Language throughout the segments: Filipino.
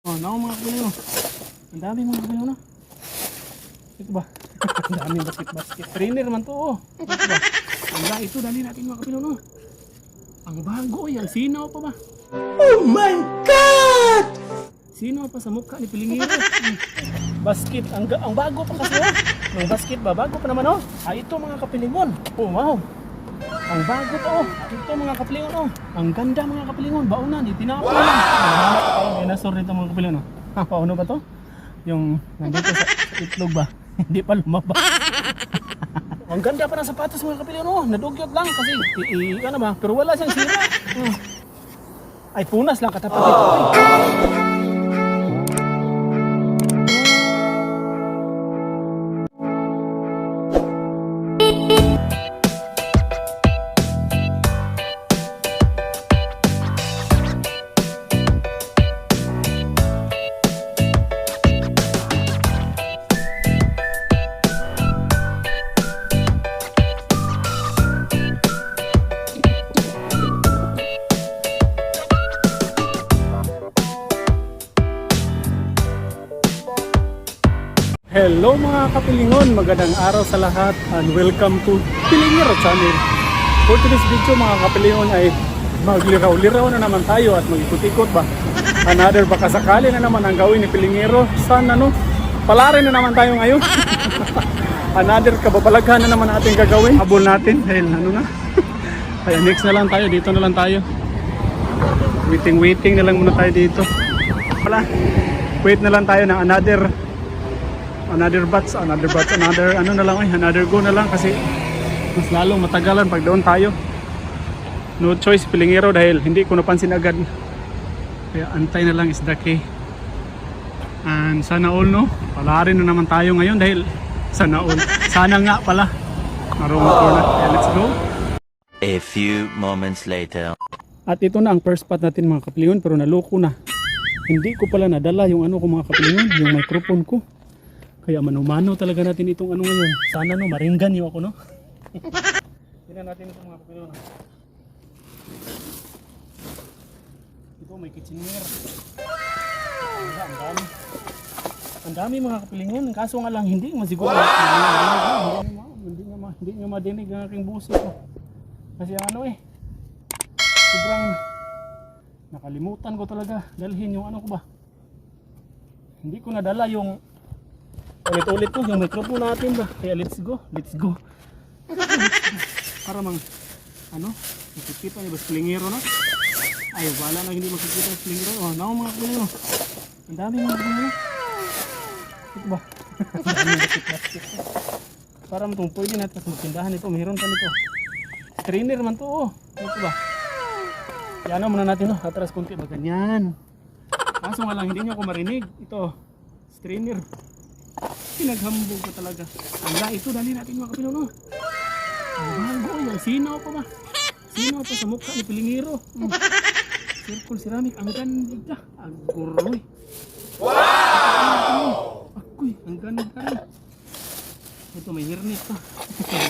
Oh, naku mga kapilyo. Ang dami mga kapilyo na. Ito ba? Ang dami basket-basket. Trainer man to oh. Ito ba? Ang ito, dali natin mga no. Ang bago yan, sinaw pa ba? Oh my God! Sino pa sa mukha ni Pilingiro? Basket, ang, ang bago pa kasi oh. Ang basket ba? Bago pa naman oh. Ah, ito mga kapilingon. Oh, wow. Ang bago pa oh. Ito mga kapilingon oh. Ang ganda mga kapilingon. Baunan, itinapon na lang. Yung dinosaur dito mga kapilingon oh. Ha, paano ba to? Yung nandito sa itlog ba? Hindi pa lumaba. Ang ganda pa ng sapatos mga kapilingon oh. Nadugyot lang kasi i, ano ba? Pero wala siyang sira. Ay, punas lang katapat ito. Ay. Mga kapilingon, magandang araw sa lahat and welcome to Pilingero Channel. For today's video mga kapilingon ay magliraw-liraw na naman tayo at mag-ikot-ikot ba. Another baka sakali na naman ang gawin ni Pilingero. Sana no, palarin na naman tayo ngayon. Another kababalaghan na naman ating gagawin. Habol natin dahil ano na. Kaya next na lang tayo, dito na lang tayo. Waiting waiting na lang muna tayo dito. Wala. Wait na lang tayo ng another another batch, another batch, another ano na lang ay, another go na lang kasi mas lalong matagalan pag doon tayo. No choice, pilingero dahil hindi ko napansin agad. Kaya antay na lang is the key. And sana all no, palarin na naman tayo ngayon dahil sana all. Sana nga pala. Marunong ko na. Kaya let's go. A few moments later. At ito na ang first spot natin mga kapilingon pero naloko na. Hindi ko pala nadala yung ano ko mga kapilingon, yung microphone ko. Kaya manumano talaga natin itong ano ngayon. Sana no, maringgan niyo ako no. Tingnan natin ito mga kapilingon. Ito may kitchenware. Ang ang dami. Ang dami mga kapilingon. Kaso nga lang hindi masiguro. Hindi ma- hindi nyo ma- hindi nyo madinig ang aking busi ko. Kasi ang ano eh, sobrang nakalimutan ko talaga dalhin yung ano ko ba hindi ko nadala yung ulit-ulit ko yung microphone natin ba? Kaya let's go let's go. Para mang ano makikita ni ba slingero na? Ay wala na hindi makikita yung slingero oh naku mga slingero ang dami mga slingero ito ba? Para matong pwede natin sa magtindahan ito mayroon pa nito. Trainer man to oh. Ito ba? Yan muna natin, no? atras konti ba? Ganyan. Kaso nga lang, hindi nyo ako marinig. Ito, strainer. Pinaghambog ko talaga. Wala, ito, dali natin mga kapilaw, no? Ang bago, yung sinaw pa ba? Sinaw pa sa mukha ni Pilingiro. Circle ceramic, ang ganda. Ang guroy. Wow! Akoy, ang ganda rin. Ito, may hirnit pa.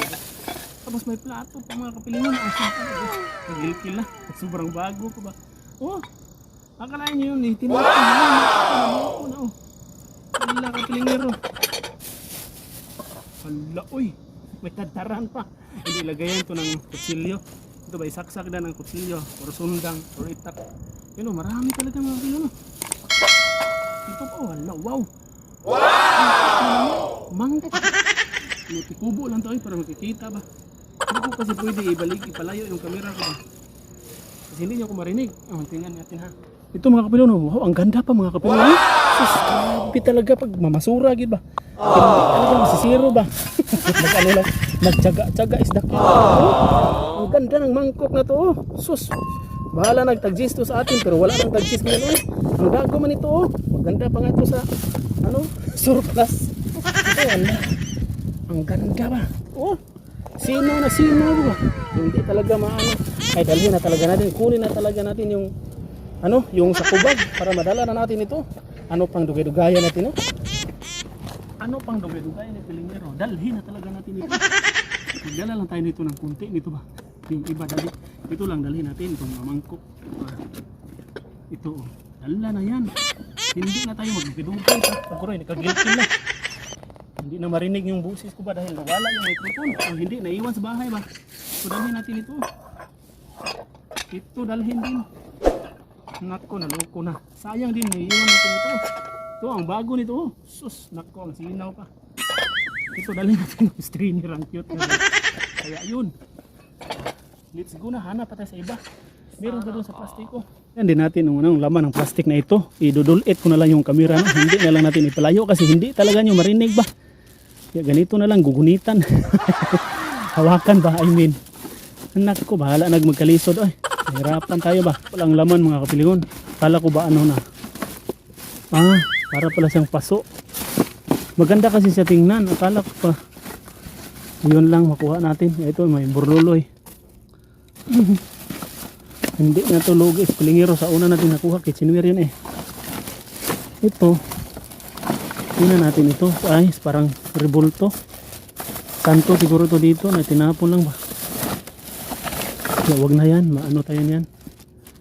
Tapos may plato pa mga kapilingon. Ang simple. Nagilkil na. Sobrang bago pa ba? Oh! Akalain nyo yun eh. Tinapon na yun. Tinapon na oh. Wala kapilingero. Hala, uy. May tataran pa. Hindi lagayan to ng kutsilyo. Ito ba, isaksak na ng kutsilyo. Or sundang. Or itak. Yun oh, marami talaga mga kapilingon. Ito po, hala, wow. Wow! Mangga. Kubo lang to para makikita ba. Hindi ko kasi pwede ibalik, ipalayo yung camera ko ba. Kasi hindi niyo ako marinig. Oh, tingnan natin ha. Ito mga kapilo, no? wow, ang ganda pa mga kapilo. no? Sus, grabe talaga pag mamasura, gid ba? Hindi talaga masisiro ba? Mag ano lang, magtyaga-tyaga is the key. Oh, ang ganda ng mangkok na to. oh. Sus, bahala nagtagjis to sa atin pero wala nang tagjis ngayon. eh. Ang gago man ito. Oh. Maganda pa nga ito sa, ano, surplus. Ano, ang ganda ba? Oh, sino na sino ba? Hindi talaga maano. Ay dalhin na talaga natin. Kunin na talaga natin yung ano, yung sa kubag para madala na natin ito. Ano pang dugay-dugayan natin, no? Ano pang dugay-dugayan ni Pilingero? Dalhin na talaga natin ito. Magdala lang tayo nito ng kunti nito ba? Yung iba dali. Ito lang dalhin natin itong mamangkok. Ito, oh. Dala na yan. Hindi na tayo magdudugay sa pagkuroy, nakagilkin na. Hindi na marinig yung busis ko ba dahil nawala yung microphone. O hindi, naiwan sa bahay ba? So dalhin natin ito. Ito dalhin din. Nako, naloko na. Sayang din, naiwan natin ito. Ito, ang bago nito. oh. Sus, nako, ang sinaw pa. Ito, dalhin natin yung strainer. Ang cute. na. Kaya yun. Let's go na, hanap pa tayo sa iba. Meron ba doon sa plastiko? Yan din natin yung unang laman ng plastic na ito. Idudulit ko na lang yung camera. No? Hindi na lang natin ipalayo kasi hindi talaga nyo marinig ba? Kaya ganito na lang, gugunitan. Hawakan ba? I mean, anak ko, bahala nag magkalisod. Ay, hirapan tayo ba? Walang laman mga kapilingon. Kala ko ba ano na? Ah, para pala siyang paso. Maganda kasi siya tingnan. Akala ko pa. Yun lang makuha natin. Ito may burluloy. Hindi na to lugis. Kulingero sa una natin nakuha. Kitchenware yun eh. Ito. Tingnan natin ito. Ay, parang revolto. Santo siguro to dito. Na tinapon lang ba? Kaya wag na yan. Maano tayo yan.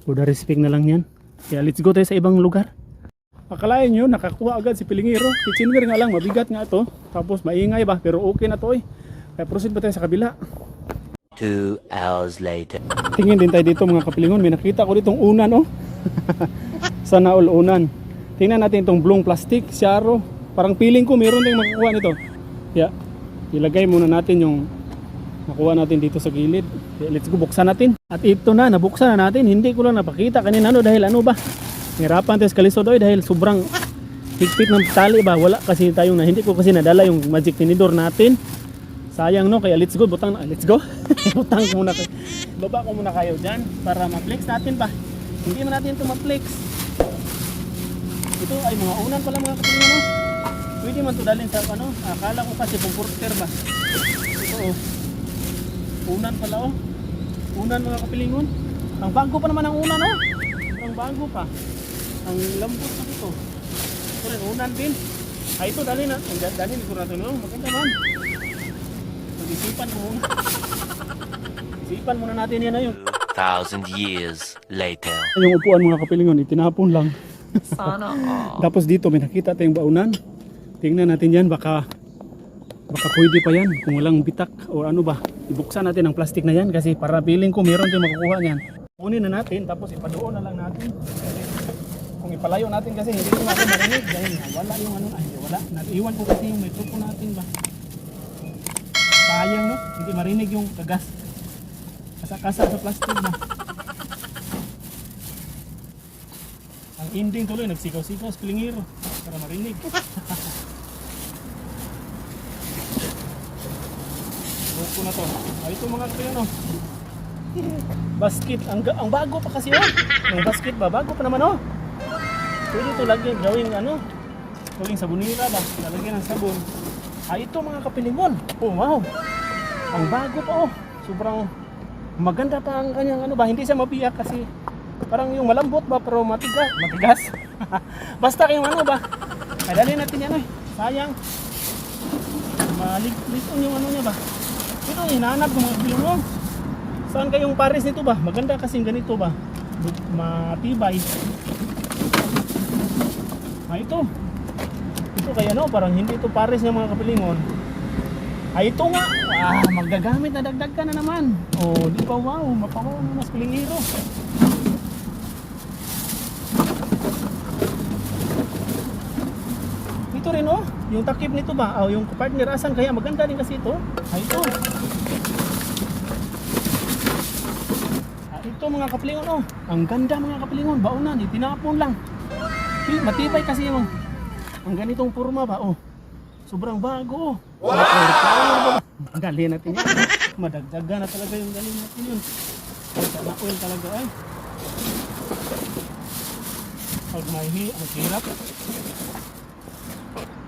Buda respect na lang yan. Kaya let's go tayo sa ibang lugar. Akalain nyo, nakakuha agad si Pilingero. Kitchenware nga lang, mabigat nga ito. Tapos maingay ba? Pero okay na to eh. Kaya proceed ba tayo sa kabila? Two hours later. Tingin din tayo dito mga kapilingon. May nakita ko ditong unan oh. Sana all unan. Tingnan natin itong blong plastic, syaro. Parang feeling ko meron ding makukuha nito. Kaya ilagay muna natin yung nakuha natin dito sa gilid. Kaya let's go buksan natin. At ito na, nabuksan na natin. Hindi ko lang napakita kanina ano dahil ano ba. Hirapan tayo sa kalisodoy dahil sobrang higpit ng tali ba. Wala kasi tayong na hindi ko kasi nadala yung magic tinidor natin. Sayang no, kaya let's go, butang na, let's go. butang ko muna kayo. Baba ko muna kayo dyan para ma-flex natin ba. Hindi man natin ito ma-flex. Ito ay mga unan pala mga kapatid no. Pwede man to dalhin sa ano, akala ko kasi comforter ba. Ito oh. Unan pala oh. Unan mga kapilingon. Ang bago pa naman ang unan oh. Ang bago pa. Ang lambot pa ito. Ito rin unan din. Ay ito dalhin na. Dalhin ko na ito. Maganda man. Pag-isipan ko muna. Isipan muna natin yan na yun. Thousand years later. Yung upuan mga kapilingon, itinapon lang. Sana all. Tapos dito may nakita tayong baunan. Tingnan natin yan, baka baka pwede pa yan kung walang bitak o ano ba. Ibuksan natin ang plastic na yan kasi para feeling ko meron tayong makukuha niyan. Kunin na natin tapos ipadoon na lang natin. Kung ipalayo natin kasi hindi ko natin marinig dahil wala yung ano, ay wala. Nag-iwan ko kasi yung microphone natin ba. Sayang no, hindi marinig yung kagas. Kasa-kasa sa plastic na. Ang ending tuloy, nagsikaw-sikaw sa pilingiro para marinig. Loko na to. Ay, ito mga kayo no. Basket, ang, ang bago pa kasi oh. Yung basket ba, bago pa naman oh. Pwede ito lagyan, gawing ano, gawing sabunira ba, lalagyan ng sabon. Ay, ito mga kapilingon. Oh, wow. Ang bago pa oh. Sobrang maganda pa ang kanyang ano ba, hindi siya mabiyak kasi parang yung malambot ba pero matigas, matigas. Basta yung ano ba, ay natin yan eh. Sayang. Maligliton yung ano niya ba. Ito hinahanap ng mga bilong. Saan kayong pares nito ba? Maganda kasing ganito ba? Matibay. Ah ito. Ito kaya no, parang hindi ito pares ng mga kapilingon. Ay ito nga. Ah, magagamit na dagdag ka na naman. Oh, di ba wow, mapawaw ng mas pilingiro. Ito rin oh, yung takip nito ba? Oh, yung partner asan kaya maganda din kasi ito. Ay ito. Ah, ito mga kapilingon oh. Ang ganda mga kapilingon, baunan, itinapon lang. Matibay kasi yung ang ganitong forma ba oh. Sobrang bago. Oh. Wow! Galing natin yan. Madagdagan na talaga yung galing natin yun. Sana oil talaga ay. Pag may hi- ang hirap.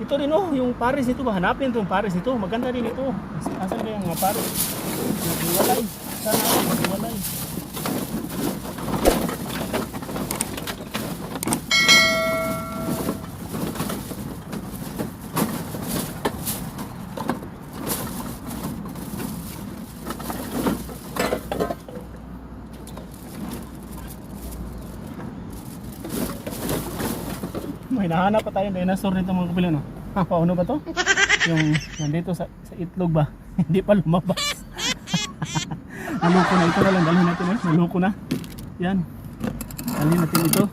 Ito rin oh, yung pares nito ba? Hanapin itong pares nito. Maganda din ito. Asan kaya mga pares? Naghiwalay. Sana ay hinahanap pa tayo dinosaur nito mga kapilyo no. Ah, paano ba to? Yung nandito sa, sa itlog ba? Hindi pa lumabas. Naloko na ito na lang, dalhin natin eh. Naloko na. Yan. Dalhin natin ito.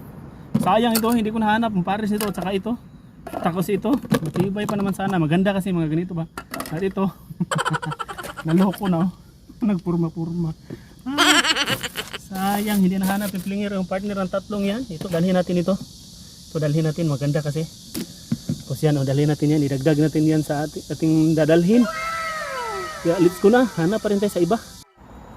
Sayang ito, hindi ko nahanap ang pares nito at saka ito. Tapos ito, matibay pa naman sana. Maganda kasi mga ganito ba. At ito, naloko na oh. Nagpurma-purma. Ah, sayang, hindi nahanap yung flinger yung partner ng tatlong yan. Ito, dalhin natin ito. Ito, dalhin natin. Maganda kasi. Tapos yan, oh, dalhin natin yan. Idagdag natin yan sa ating, ating dadalhin. Kaya let's go na. Hanap pa rin tayo sa iba.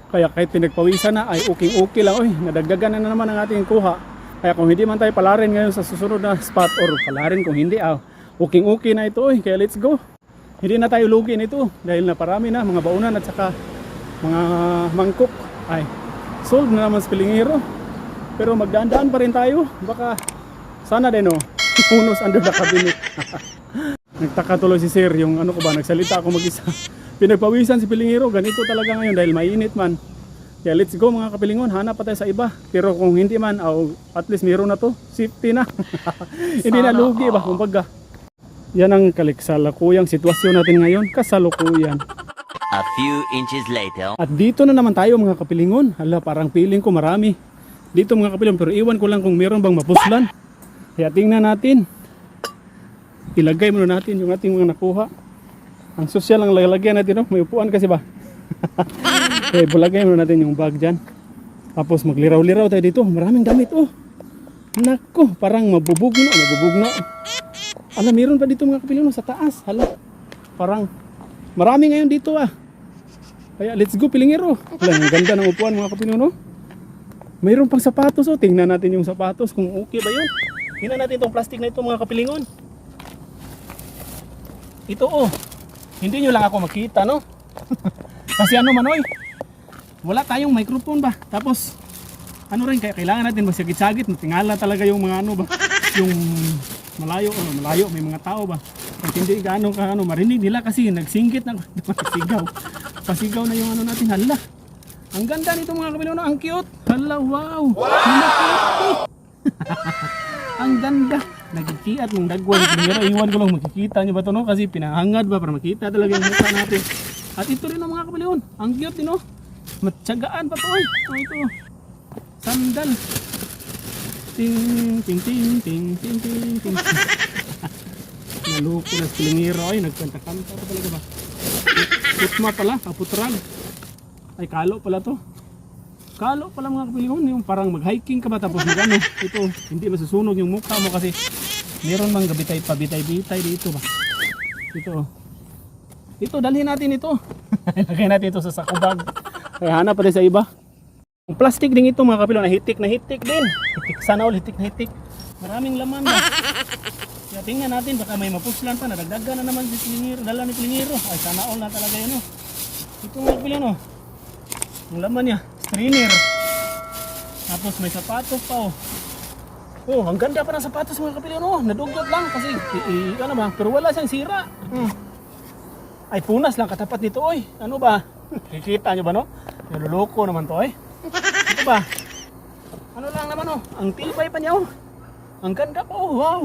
Kaya kahit pinagpawisan na ay okay okay lang. Oy, nadagdagan na naman ang ating kuha. Kaya kung hindi man tayo palarin ngayon sa susunod na spot or palarin kung hindi, ah, okay okay na ito. Oy. Kaya let's go. Hindi na tayo lugi nito dahil na parami na mga baunan at saka mga mangkok. Ay, sold na naman sa Pilingero. Pero magdaan-daan pa rin tayo. Baka sana din oh, punos under the cabinet. Nagtaka tuloy si Sir yung ano ko ba, nagsalita ako mag-isa. Pinagpawisan si Pilingero, ganito talaga ngayon dahil mainit man. Kaya let's go mga kapilingon, hanap pa tayo sa iba. Pero kung hindi man, oh, at least meron na to, safety na. hindi na lugi ba, kumbaga. Yan ang kaliksalakuyang sitwasyon natin ngayon, kasalukuyan. A few inches later. At dito na naman tayo mga kapilingon. Hala, parang feeling ko marami. Dito mga kapilingon, pero iwan ko lang kung meron bang mapuslan. Kaya tingnan natin. Ilagay muna natin yung ating mga nakuha. Ang sosyal ang lalagyan natin, no? May upuan kasi ba? Kaya bulagay muna natin yung bag dyan. Tapos magliraw-liraw tayo dito. Maraming damit, oh. Nako, parang mabubugno, mabubugno. Alam, meron pa dito mga kapilingon sa taas. Hala, parang marami ngayon dito ah. Kaya let's go Pilingero. Wala, ang ganda ng upuan mga kapinuno. Mayroon pang sapatos oh. Tingnan natin yung sapatos kung okay ba yun. Tingnan natin itong plastic na ito mga kapilingon. Ito oh. Hindi nyo lang ako makita no. Kasi ano man oy. Wala tayong microphone ba. Tapos ano rin kaya kailangan natin masigit-sagit. Tingala talaga yung mga ano ba. Yung malayo ano malayo may mga tao ba. At hindi gaano ka ano marinig nila kasi nagsingkit na pasigaw. Pasigaw na yung ano natin hala. Ang ganda nito mga kapilono, ang cute. Hala, wow. Wow! Ganda. Nagkikiat mong dagway. Pero iwan ko lang makikita nyo ba ito no? Kasi pinahangad ba para makita talaga yung mukha natin. At ito rin ang mga kapiloon. Ang cute din no? Matsagaan pa to ay. Oh, ito. Sandal. Ting, ting, ting, ting, ting, ting, ting. Naloko na silingiro ay nagkanta-kanta pa talaga ba? Putma pala, kaputran. Ay kalo pala to. Kalo pala mga kapilingon, yung parang mag-hiking ka ba tapos mag ano, ito, hindi masusunog yung mukha mo kasi meron mang gabitay pa bitay-bitay dito ba. Ito. oh. Ito, dalhin natin ito. Lagay natin ito sa sakubag. Kaya hanap pa rin sa iba. Ang plastic din ito mga kapilo, nahitik na hitik din. Hitik sana all, hitik na hitik. Maraming laman ba. Kaya tingnan natin, baka may mapuslan pa, nadagdagan na naman si Pilingiro, dala ni Pilingiro. Ay, sana all na talaga yun, oh. Ito mga kapilo, no. Ang laman niya, strainer. Tapos may sapatos pa, oh. Oh, ang ganda pa ng sapatos mga kapilo, no. Nadugyot lang kasi, i- i- ano ba, pero wala siyang sira. Hmm. Ay, punas lang katapat nito, oy. Ano ba? Kikita nyo ba, no? Niluloko naman to, oy. Ito ba? Ano lang naman, oh. Ang tibay pa niya, oh. Ang ganda pa, oh. Wow.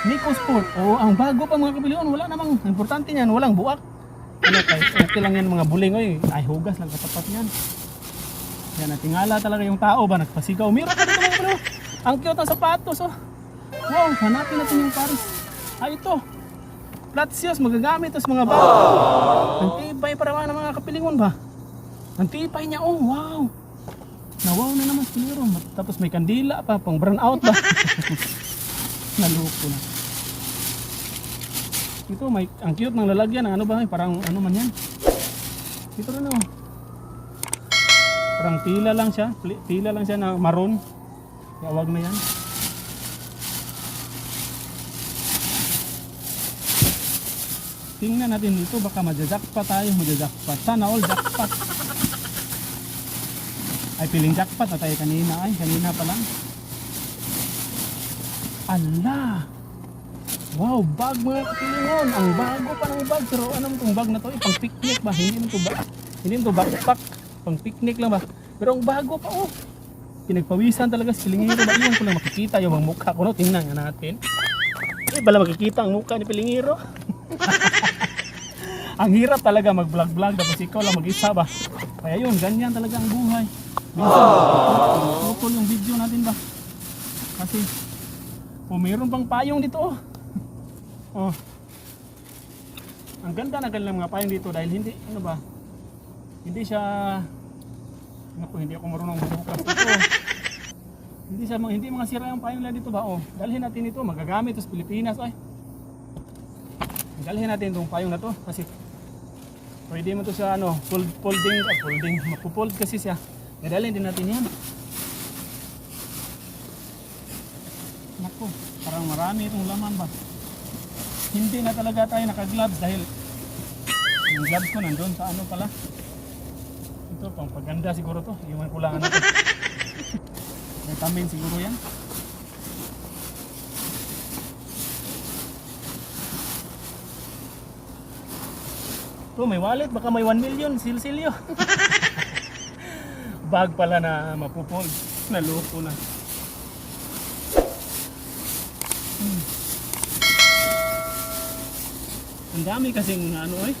Nico Sport. Oh, ang bago pa mga kapilion. Wala namang, importante niyan, walang buak. Ano kay, okay lang yan mga buling, oy. Ay, hugas lang katapat niyan. Yan, natingala talaga yung tao ba? Nagpasigaw. Meron pa dito mga. Ang cute ng sapatos, oh. Wow, hanapin natin yung Paris. Ah, ito. Shoes, magagamit sa mga bag. Ang tibay para mga mga kapilingon ba? Ang tibay niya, oh wow. Nawaw na naman siguro. Tapos may kandila pa, pang burn out ba? Naloko na. Ito, may, ang cute ng lalagyan. Ano ba? Parang ano man yan. Ito rin oh. Parang tila lang siya. Tila lang siya na maroon. Kaya wag na yan. Tingnan natin dito, baka majajakpa tayo, majajakpa. Sana all jackpot. Ay, piling jackpot na tayo kanina. Ay, kanina pa lang. Ala! Wow, bag mga kapilingon. Ang bago pa ng bag. Pero anong tong bag na to? Eh, pang picnic ba? Hindi mo to ba? Hindi mo to backpack. Pang picnic lang ba? Pero ang bago pa oh. Pinagpawisan talaga si Pilingero ba? Iwan ko lang makikita yung mga mukha ko. No? Tingnan nga natin. Hindi pala makikita ang mukha ni Pilingiro. ang hirap talaga mag-vlog-vlog tapos ikaw lang mag-isa ba. Kaya yun, ganyan talaga ang buhay. Minsan, yung video natin ba. Kasi, oh, mayroon pang payong dito oh. Oh. Ang ganda na kanilang mga payong dito dahil hindi, ano ba, hindi siya, naku, hindi ako marunong bubukas dito. Hindi siya hindi mga sira yung payong lang dito ba? Oh, dalhin natin ito, magagamit ito sa Pilipinas ay. Dalhin natin itong payong na to kasi pwede mo to sa ano, fold, folding, ah, folding, mapupold kasi siya. Dadalhin din natin yan. Naku, parang marami itong laman ba? Hindi na talaga tayo naka-gloves dahil yung gloves ko nandun sa ano pala. Ito, pang paganda siguro to. Iwan ko lang ano to. Vitamin siguro yan. To, may wallet. Baka may 1 million. Silsilyo. Bag pala na mapupol. Naloko na. Ang dami kasing ano eh.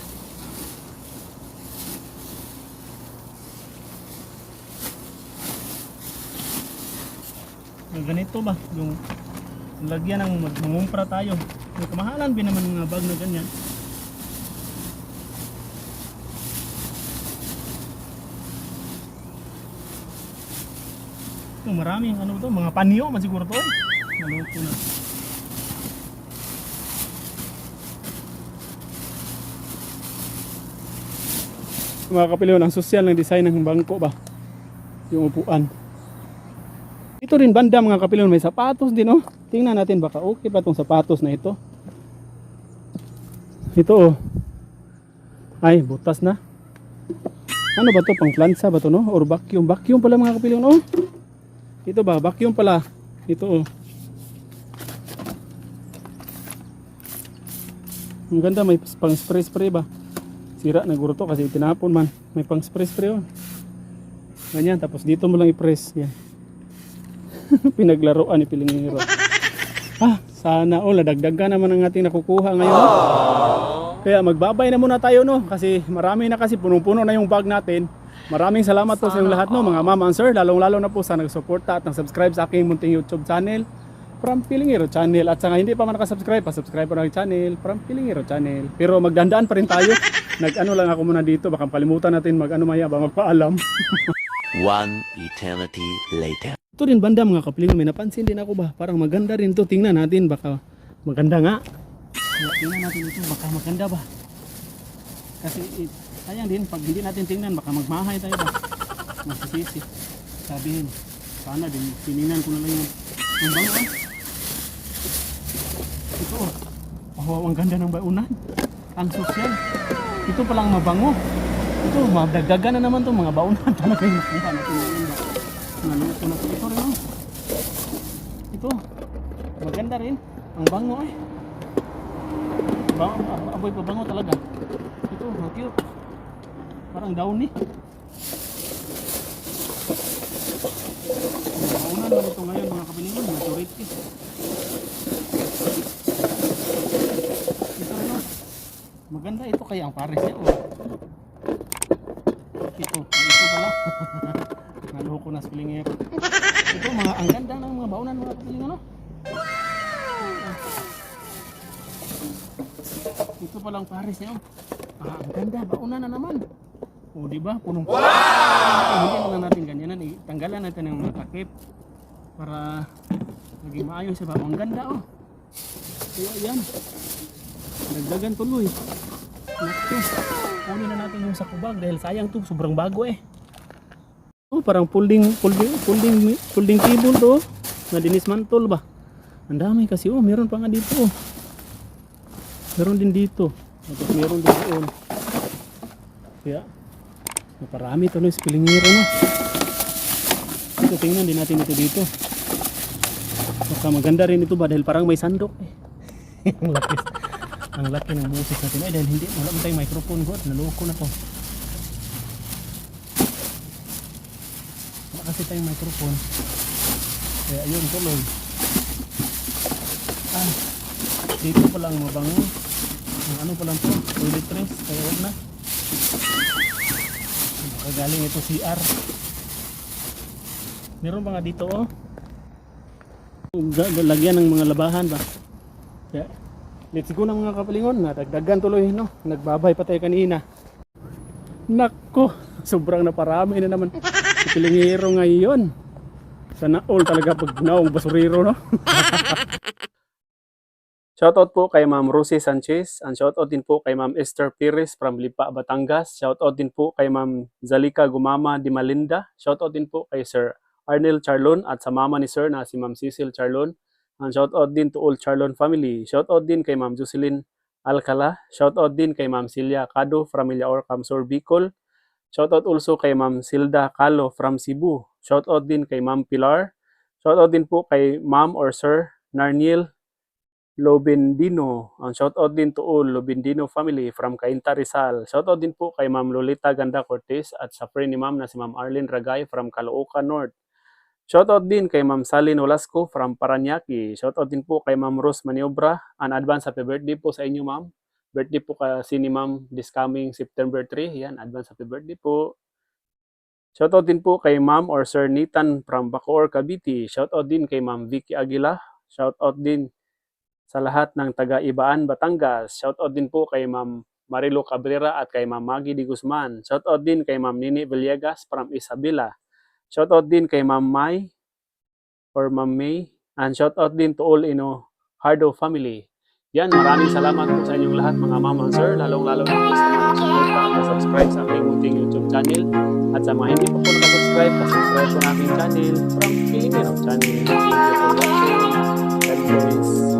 Yung ganito ba? Yung lagyan ng mangumpra tayo. May kamahalan din naman mga bag na ganyan. Ito maraming ano to, mga panyo man siguro to. Naloko na. Mga kapiliwan, ang sosyal ng design ng bangko ba? Yung upuan. Ito rin banda mga kapilon, may sapatos din oh. Tingnan natin baka okay pa tong sapatos na ito. Ito oh. Ay, butas na. Ano ba to? Pang plansa ba to no? Or vacuum? Vacuum pala mga kapilon oh. Ito ba? Vacuum pala. Ito oh. Ang ganda may pang spray spray ba? Sira na guro to kasi tinapon man. May pang spray spray oh. Ganyan tapos dito mo lang i-press. Yan. pinaglaruan ni Pilingiro. Ah, sana all nadagdagan naman ang ating nakukuha ngayon. Kaya magbabay na muna tayo no kasi marami na kasi punong-puno na yung bag natin. Maraming salamat po sa inyong lahat no mga mama and sir, lalong-lalo na po sa nagsuporta at nag-subscribe sa aking munting YouTube channel from Pilingiro channel at sa nga hindi pa man nakasubscribe, pa-subscribe po ng channel from Pilingiro channel. Pero magdandaan pa rin tayo. Nag-ano lang ako muna dito, baka kalimutan natin mag-ano maya ba magpaalam. One eternity later. Ito rin banda mga kapilingon, may napansin din ako ba? Parang maganda rin to. Tingnan natin, baka maganda nga. Tingnan natin ito, baka maganda ba? Kasi eh, sayang din, pag hindi natin tingnan, baka magmahay tayo ba? Masisisi. Sabihin, sana din, tinignan ko na lang yung, yung bango ah. Ito oh. Oh, ang ganda ng baunan. Ang sosyal. Ito palang mabango. Ito, madagdagan na naman to mga baunan. Talaga yung nakuha natin ngayon? Naluto na to. Ito rin oh. Ito. Maganda rin. Ang bango eh. Ba ab- aboy pa bango talaga. Ito, ang cute. Parang downy. Naunan na ito ngayon mga kabiningan. Maturity. Ito rin oh. Maganda ito kaya ang pares niya oh. Ito, ang ito pala. Naloko na spilling Ito mga ang ganda ng mga baunan mga kapiling ano. Ito palang pares niya. oh. Ah, ang ganda, baunan na naman. O, di ba? Punong Wow! Hindi na lang natin ganyanan. eh. Tanggalan natin ng mga takip para maging maayos siya ba? Ang ganda oh. Kaya yan. Dagdagan tuloy. Naku. Kunin na natin yung sa kubag dahil sayang to, sobrang bago eh. Oh, parang folding folding folding folding table to. Na dinismantle ba? Ang dami kasi oh, meron pa nga dito. oh. Meron din dito. Tapos meron din doon. Kaya naparami to no spilingero no. Ito tingnan din natin ito dito. Baka maganda rin ito ba dahil parang may sandok eh. ang. Ang laki ng boses natin. Ay dahil hindi wala man tayong microphone ko. Naloko na to. Wala kasi tayong microphone. Kaya yun tuloy. Ah. Dito pa lang mabango. Ang ano pa lang to, toiletries, kaya huwag na. Kagaling ito CR. Meron pa nga dito oh. Lagyan ng mga labahan ba? Kaya, let's go na mga kapalingon. Nadagdagan tuloy no. Nagbabay pa tayo kanina. Nako, sobrang naparami na naman. Pilingero ngayon. Sana all talaga pag naong basurero no. Shoutout po kay Ma'am Rosie Sanchez. And shoutout din po kay Ma'am Esther Pires from Lipa, Batangas. Shoutout din po kay Ma'am Zalika Gumama Di Malinda. Shoutout din po kay Sir Arnel Charlon at sa mama ni Sir na si Ma'am Cecil Charlon. And shoutout din to all Charlon family. Shoutout din kay Ma'am Jocelyn Alcala. Shoutout din kay Ma'am Celia Cado from Millaor, Camsor, Bicol. Shoutout also kay Ma'am Silda Calo from Cebu. Shoutout din kay Ma'am Pilar. Shoutout din po kay Ma'am or Sir Narniel Lobendino. Ang shoutout din to all Lobendino family from Cainta Rizal. Shoutout din po kay Ma'am Lolita Ganda Cortez at sa friend ni Ma'am na si Ma'am Arlene Ragay from Caloocan North. Shoutout din kay Ma'am Sally Nolasco from Paranaque. Shoutout din po kay Ma'am Rose Maniobra. An advance happy birthday po sa inyo, Ma'am. Birthday po kasi ni Ma'am this coming September 3. Yan, advance happy birthday po. Shoutout din po kay Ma'am or Sir Nathan from Bacoor, Cavite. Shoutout din kay Ma'am Vicky Aguila. Shoutout din sa lahat ng taga-Ibaan, Batangas. Shoutout din po kay Ma'am Marilo Cabrera at kay Ma'am Maggie Di Guzman. Shoutout din kay Ma'am Nini Villegas from Isabela. Shoutout din kay Ma'am Mai or Ma'am May. And shoutout din to all Ino Hardo family. Yan, maraming salamat po sa inyong lahat mga ma'am and sir, lalong-lalo na po sa subscribe sa aking munting YouTube channel. At sa mga hindi pa po nakasubscribe, pasubscribe po na aking channel from Filipino channel. Thank you for watching. God bless.